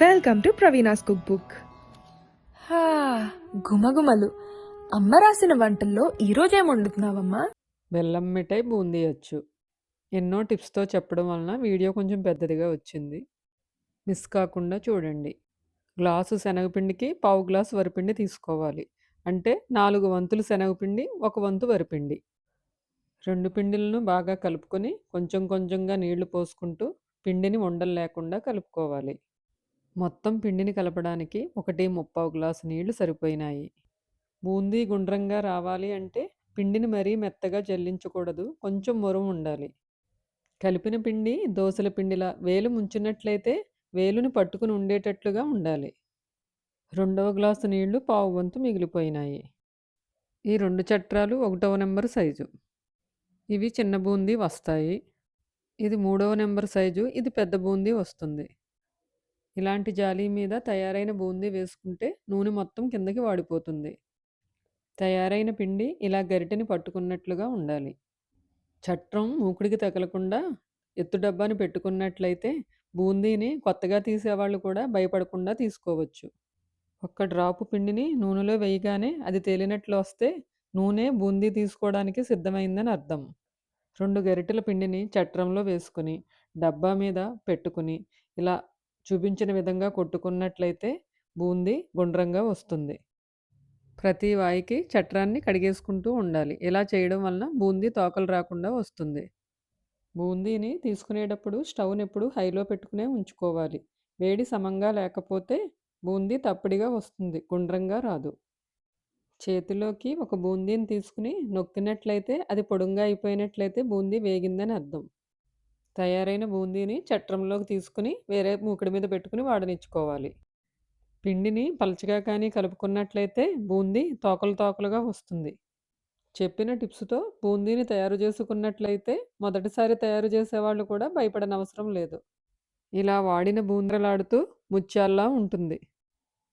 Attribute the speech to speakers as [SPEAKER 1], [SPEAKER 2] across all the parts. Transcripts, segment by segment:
[SPEAKER 1] Welcome to Praveena's cook book
[SPEAKER 2] హా, గుమగుమలు అమ్మ రాసిన వంటల్లో ఈరోజు ఏం వండుతున్నావమ్మా?
[SPEAKER 3] బెల్లం మిఠాయి బూందీ వచ్చు ఎన్నో టిప్స్తో చెప్పడం వలన వీడియో కొంచెం పెద్దదిగా వచ్చింది. మిస్ కాకుండా చూడండి. గ్లాసు శనగపిండికి పావు గ్లాసు వరిపిండి తీసుకోవాలి. అంటే నాలుగు వంతులు శనగపిండి ఒక వంతు వరిపిండి. రెండు పిండిలను బాగా కలుపుకొని కొంచెం కొంచెంగా నీళ్ళు పోసుకుంటూ పిండిని ఉండలు లేకుండా కలుపుకోవాలి. మొత్తం పిండిని కలపడానికి ఒకటి ముప్పావు గ్లాసు నీళ్ళు సరిపోయినాయి. బూందీ గుండ్రంగా రావాలి అంటే పిండిని మరీ మెత్తగా జల్లించకూడదు కొంచెం మురం ఉండాలి. కలిపిన పిండి దోసల పిండిలా వేలు ముంచినట్లయితే వేలుని పట్టుకుని ఉండేటట్లుగా ఉండాలి. రెండవ గ్లాసు నీళ్ళు పావు వంతు మిగిలిపోయినాయి. ఈ రెండు చట్రాలు ఒకటవ నెంబర్ సైజు. ఇవి చిన్న బూందీ వస్తాయి. ఇది మూడవ నెంబర్ సైజు ఇది పెద్ద బూందీ వస్తుంది. ఇలాంటి జాలీ మీద తయారైన బూందీ వేసుకుంటే నూనె మొత్తం కిందకి వాడిపోతుంది. తయారైన పిండి ఇలా గరిటెని పట్టుకున్నట్లుగా ఉండాలి. చట్రం మూకుడికి తగలకుండా ఎత్తు డబ్బాని పెట్టుకున్నట్లయితే బూందీని కొత్తగా తీసేవాళ్ళు కూడా భయపడకుండా తీసుకోవచ్చు. ఒక్క డ్రాపు పిండిని నూనెలో వేయగానే అది తేలినట్లు వస్తే నూనె బూందీ తీసుకోవడానికి సిద్ధమైందని అర్థం. రెండు గరిటెల పిండిని చట్రంలో వేసుకుని డబ్బా మీద పెట్టుకుని ఇలా చూపించిన విధంగా కొట్టుకున్నట్లయితే బూందీ గుండ్రంగా వస్తుంది. ప్రతి వాయికి చట్రాన్ని కడిగేసుకుంటూ ఉండాలి. ఇలా చేయడం వలన బూందీ తోకలు రాకుండా వస్తుంది. బూందీని తీసుకునేటప్పుడు స్టవ్ని ఎప్పుడు హైలో పెట్టుకునే ఉంచుకోవాలి. వేడి సమంగా లేకపోతే బూందీ తప్పడిగా వస్తుంది. గుండ్రంగా రాదు. చేతిలోకి ఒక బూందీని తీసుకుని నొక్కినట్లయితే అది పొడుంగా అయిపోయినట్లయితే బూందీ వేగిందని అర్థం. తయారైన బూందీని చట్రంలోకి తీసుకుని వేరే మూకుడి మీద పెట్టుకుని వాడనిచ్చుకోవాలి. పిండిని పలచగా కానీ కలుపుకున్నట్లయితే బూందీ తోకలు తోకలుగా వస్తుంది. చెప్పిన టిప్స్తో బూందీని తయారు చేసుకున్నట్లయితే మొదటిసారి తయారు చేసేవాళ్ళు కూడా భయపడనవసరం లేదు. ఇలా వాడిన బూందరలాడుతూ ముత్యాల్లా ఉంటుంది.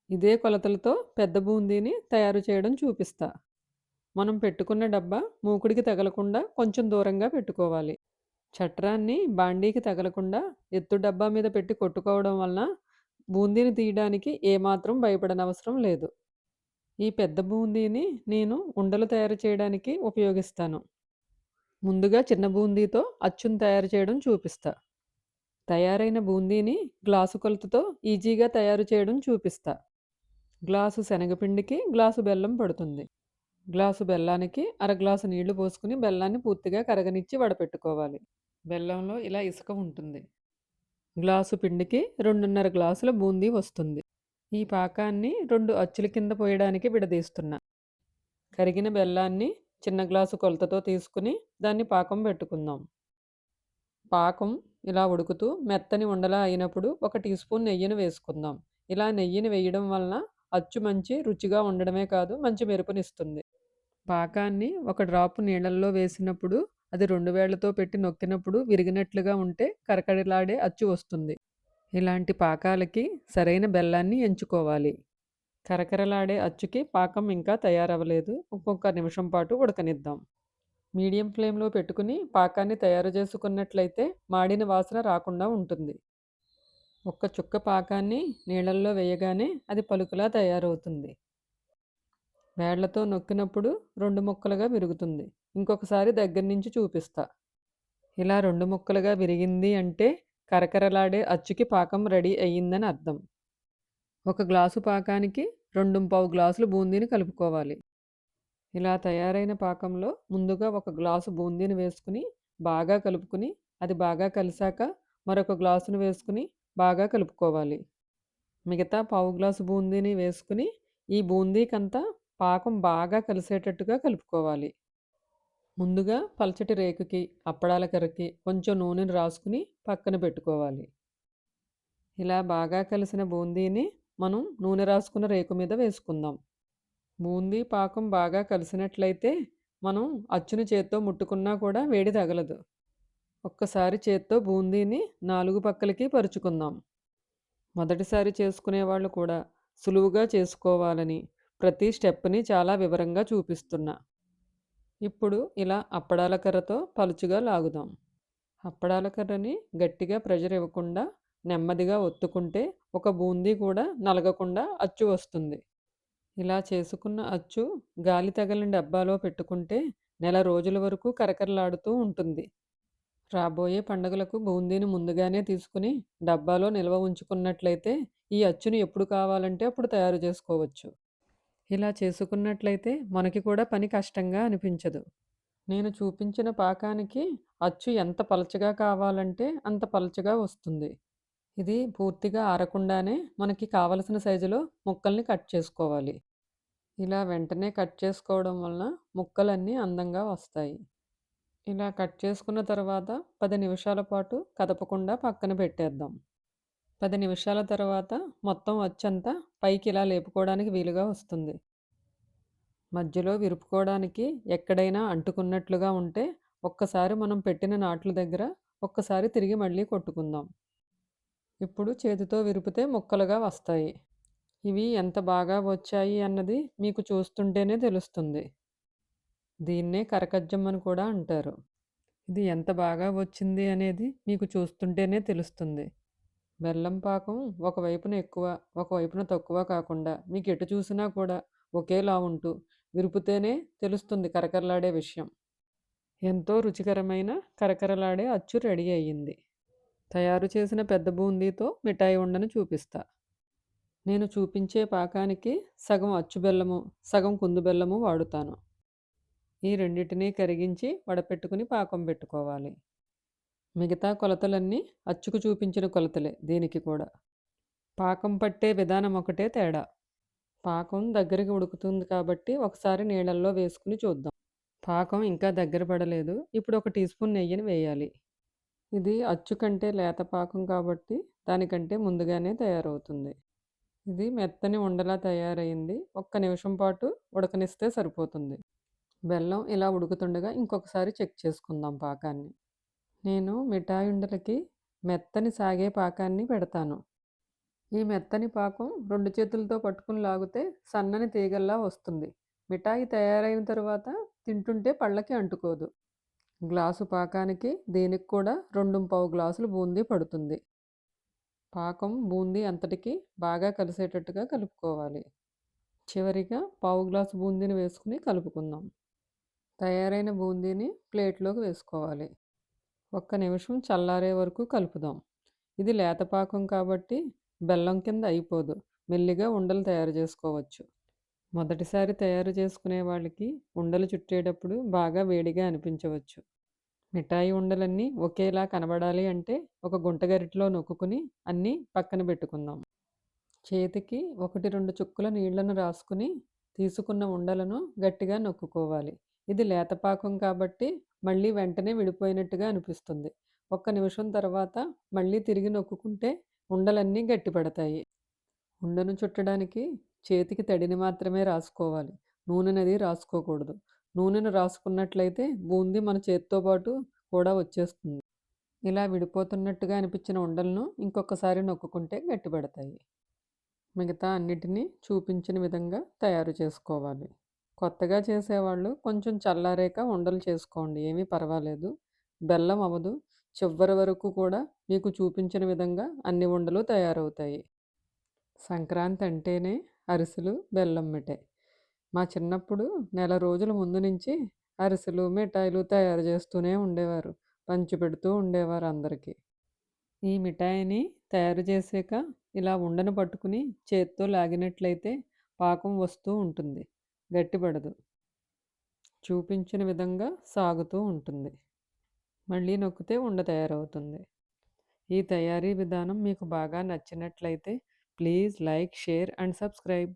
[SPEAKER 3] ఇదే కొలతలతో పెద్ద బూందీని తయారు చేయడం చూపిస్తా. మనం పెట్టుకున్న డబ్బా మూకుడికి తగలకుండా కొంచెం దూరంగా పెట్టుకోవాలి. చట్రాన్ని బాండీకి తగలకుండా ఎత్తు డబ్బా మీద పెట్టి కొట్టుకోవడం వలన బూందీని తీయడానికి ఏమాత్రం భయపడనవసరం లేదు. ఈ పెద్ద బూందీని నేను ఉండలు తయారు చేయడానికి ఉపయోగిస్తాను. ముందుగా చిన్న బూందీతో అచ్చును తయారు చేయడం చూపిస్తా. తయారైన బూందీని గ్లాసు కొలతతో ఈజీగా తయారు చేయడం చూపిస్తా. గ్లాసు శనగపిండికి గ్లాసు బెల్లం పడుతుంది. గ్లాసు బెల్లానికి అర గ్లాసు నీళ్ళు పోసుకుని బెల్లాన్ని పూర్తిగా కరగనిచ్చి వడపెట్టుకోవాలి. బెల్లంలో ఇలా ఇసుక ఉంటుంది. గ్లాసు పిండికి రెండున్నర గ్లాసుల బూందీ వస్తుంది. ఈ పాకాన్ని రెండు అచ్చుల కింద పోయడానికి విడదీస్తున్నా. కరిగిన బెల్లాన్ని చిన్న గ్లాసు కొలతతో తీసుకుని దాన్ని పాకం పెట్టుకుందాం. పాకం ఇలా ఉడుకుతూ మెత్తని ఉండలా అయినప్పుడు ఒక టీ స్పూన్ నెయ్యిని వేసుకుందాం. ఇలా నెయ్యిని వేయడం వలన అచ్చు మంచి రుచిగా ఉండడమే కాదు మంచి మెరుపునిస్తుంది. పాకాన్ని ఒక డ్రాపు నీళ్ళల్లో వేసినప్పుడు అది రెండు వేళ్ళతో పెట్టి నొక్కినప్పుడు విరిగినట్లుగా ఉంటే కరకరలాడే అచ్చు వస్తుంది. ఇలాంటి పాకాలకి సరైన బెల్లాన్ని ఎంచుకోవాలి. కరకరలాడే అచ్చుకి పాకం ఇంకా తయారవ్వలేదు. ఇంకొక నిమిషం పాటు ఉడకనిద్దాం. మీడియం ఫ్లేమ్లో పెట్టుకుని పాకాన్ని తయారు చేసుకున్నట్లయితే మాడిన వాసన రాకుండా ఉంటుంది. ఒక్క చుక్క పాకాన్ని నీళ్ళల్లో వేయగానే అది పలుకులా తయారవుతుంది. వేళ్ళతో నొక్కినప్పుడు రెండు ముక్కలుగా విరుగుతుంది. ఇంకొకసారి దగ్గర నుంచి చూపిస్తా. ఇలా రెండు ముక్కలుగా విరిగింది అంటే కరకరలాడే అచ్చుకి పాకం రెడీ అయ్యిందని అర్థం. ఒక గ్లాసు పాకానికి రెండు పావు గ్లాసులు బూందీని కలుపుకోవాలి. ఇలా తయారైన పాకంలో ముందుగా ఒక గ్లాసు బూందీని వేసుకుని బాగా కలుపుకుని అది బాగా కలిసాక మరొక గ్లాసును వేసుకుని బాగా కలుపుకోవాలి. మిగతా పావు గ్లాసు బూందీని వేసుకుని ఈ బూందీకంతా పాకం బాగా కలిసేటట్టుగా కలుపుకోవాలి. ముందుగా పలచటి రేకుకి అప్పడాల కర్రకి కొంచెం నూనెను రాసుకుని పక్కన పెట్టుకోవాలి. ఇలా బాగా కలిసిన బూందీని మనం నూనె రాసుకున్న రేకు మీద వేసుకుందాం. బూందీ పాకం బాగా కలిసినట్లయితే మనం అచ్చుని చేత్తో ముట్టుకున్నా కూడా వేడి తగలదు. ఒక్కసారి చేత్తో బూందీని నాలుగు పక్కలకి పరుచుకుందాం. మొదటిసారి చేసుకునే వాళ్ళు కూడా సులువుగా చేసుకోవాలని ప్రతి స్టెప్ని చాలా వివరంగా చూపిస్తున్నా. ఇప్పుడు ఇలా అప్పడాల కర్రతో పలుచుగా లాగుదాం. అప్పడాల కర్రని గట్టిగా ప్రెషర్ ఇవ్వకుండా నెమ్మదిగా ఒత్తుకుంటే ఒక బూందీ కూడా నలగకుండా అచ్చు వస్తుంది. ఇలా చేసుకున్న అచ్చు గాలి తగలని డబ్బాలో పెట్టుకుంటే నెల రోజుల వరకు కరకరలాడుతూ ఉంటుంది. రాబోయే పండుగలకు బూందీని ముందుగానే తీసుకుని డబ్బాలో నిల్వ ఉంచుకున్నట్లయితే ఈ అచ్చుని ఎప్పుడు కావాలంటే అప్పుడు తయారు చేసుకోవచ్చు. ఇలా చేసుకున్నట్లయితే మనకి కూడా పని కష్టంగా అనిపించదు. నేను చూపించిన పాకానికి అచ్చు ఎంత పలచగా కావాలంటే అంత పలచగా వస్తుంది. ఇది పూర్తిగా ఆరకుండానే మనకి కావలసిన సైజులో ముక్కల్ని కట్ చేసుకోవాలి. ఇలా వెంటనే కట్ చేసుకోవడం వలన ముక్కలన్నీ అందంగా వస్తాయి. ఇలా కట్ చేసుకున్న తర్వాత పది నిమిషాల పాటు కదపకుండా పక్కన పెట్టేద్దాం. పది నిమిషాల తర్వాత మొత్తం వచ్చంతా పైకి ఇలా లేపుకోవడానికి వీలుగా వస్తుంది. మధ్యలో విరుపుకోవడానికి ఎక్కడైనా అంటుకున్నట్లుగా ఉంటే ఒక్కసారి మనం పెట్టిన నాట్ల దగ్గర ఒక్కసారి తిరిగి మళ్ళీ కొట్టుకుందాం. ఇప్పుడు చేతితో విరిపితే ముక్కలుగా వస్తాయి. ఇవి ఎంత బాగా వచ్చాయి అన్నది మీకు చూస్తుంటేనే తెలుస్తుంది. దీన్నే కరకజ్జం అని కూడా అంటారు. ఇది ఎంత బాగా వచ్చింది అనేది మీకు చూస్తుంటేనే తెలుస్తుంది. బెల్లం పాకం ఒకవైపున ఎక్కువ ఒకవైపున తక్కువ కాకుండా మీకు ఎటు చూసినా కూడా ఒకేలా ఉంటూ విరుపుతేనే తెలుస్తుంది కరకరలాడే విషయం. ఎంతో రుచికరమైన కరకరలాడే అచ్చు రెడీ అయ్యింది. తయారు చేసిన పెద్ద బూందీతో మిఠాయి ఉండను చూపిస్తా. నేను చూపించే పాకానికి సగం అచ్చు బెల్లము సగం కుందు బెల్లము వాడుతాను. ఈ రెండింటినీ కరిగించి వడపెట్టుకుని పాకం పెట్టుకోవాలి. మిగతా కొలతలన్నీ అచ్చుకు చూపించిన కొలతలే దీనికి కూడా. పాకం పట్టే విధానం ఒకటే తేడా. పాకం దగ్గరికి ఉడుకుతుంది కాబట్టి ఒకసారి నీళ్ళల్లో వేసుకుని చూద్దాం. పాకం ఇంకా దగ్గర పడలేదు. ఇప్పుడు ఒక టీ స్పూన్ నెయ్యిని వేయాలి. ఇది అచ్చు కంటే లేత పాకం కాబట్టి దానికంటే ముందుగానే తయారవుతుంది. ఇది మెత్తని ఉండలా తయారైంది. ఒక్క నిమిషం పాటు ఉడకనిస్తే సరిపోతుంది. బెల్లం ఇలా ఉడుకుతుండగా ఇంకొకసారి చెక్ చేసుకుందాం పాకాన్ని. నేను మిఠాయి ఉండలకి మెత్తని సాగే పాకాన్ని పెడతాను. ఈ మెత్తని పాకం రెండు చేతులతో పట్టుకుని లాగితే సన్నని తీగల్లా వస్తుంది. మిఠాయి తయారైన తర్వాత తింటుంటే పళ్ళకి అంటుకోదు. గ్లాసు పాకానికి దీనికి కూడా రెండు పావు గ్లాసులు బూందీ పడుతుంది. పాకం బూందీ అంతటికి బాగా కలిసేటట్టుగా కలుపుకోవాలి. చివరిగా పావు గ్లాసు బూందీని వేసుకుని కలుపుకుందాం. తయారైన బూందీని ప్లేట్లోకి వేసుకోవాలి. ఒక్క నిమిషం చల్లారే వరకు కలుపుదాం. ఇది లేతపాకం కాబట్టి బెల్లం కింద అయిపోదు. మెల్లిగా ఉండలు తయారు చేసుకోవచ్చు. మొదటిసారి తయారు చేసుకునే వాళ్ళకి ఉండలు చుట్టేటప్పుడు బాగా వేడిగా అనిపించవచ్చు. మిఠాయి ఉండలన్నీ ఒకేలా కనబడాలి అంటే ఒక గుంటగరిటిలో నొక్కుని అన్నీ పక్కన పెట్టుకుందాం. చేతికి ఒకటి రెండు చుక్కల నీళ్ళను రాసుకుని తీసుకున్న ఉండలను గట్టిగా నొక్కుకోవాలి. ఇది లేతపాకం కాబట్టి మళ్ళీ వెంటనే విడిపోయినట్టుగా అనిపిస్తుంది. ఒక్క నిమిషం తర్వాత మళ్ళీ తిరిగి నొక్కుంటే ఉండలన్నీ గట్టిపడతాయి. ఉండను చుట్టడానికి చేతికి తడిని మాత్రమే రాసుకోవాలి. నూనెనది రాసుకోకూడదు. నూనెను రాసుకున్నట్లయితే బూందీ మన చేతితో పాటు కూడా వచ్చేస్తుంది. ఇలా విడిపోతున్నట్టుగా అనిపించిన ఉండలను ఇంకొకసారి నొక్కుంటే గట్టిపడతాయి. మిగతా అన్నిటినీ చూపించిన విధంగా తయారు చేసుకోవాలి. కొత్తగా చేసేవాళ్ళు కొంచెం చల్లారాక ఉండలు చేసుకోండి ఏమీ పర్వాలేదు. బెల్లం అవ్వదు. చివరి వరకు కూడా మీకు చూపించిన విధంగా అన్ని ఉండలు తయారవుతాయి. సంక్రాంతి అంటేనే అరిసెలు బెల్లం మిఠాయి. మా చిన్నప్పుడు నెల రోజుల ముందు నుంచి అరిసెలు మిఠాయిలు తయారు చేస్తూనే ఉండేవారు. పంచి పెడుతూ ఉండేవారు అందరికీ. ఈ మిఠాయిని తయారు చేసాక ఇలా ఉండను పట్టుకుని చేత్తో లాగినట్లయితే పాకం వస్తూ ఉంటుంది. గట్టిపడదు. చూపించిన విధంగా సాగుతూ ఉంటుంది. మళ్ళీ నొక్కితే ఉండ తయారవుతుంది. ఈ తయారీ విధానం మీకు బాగా నచ్చినట్లయితే please like share and subscribe.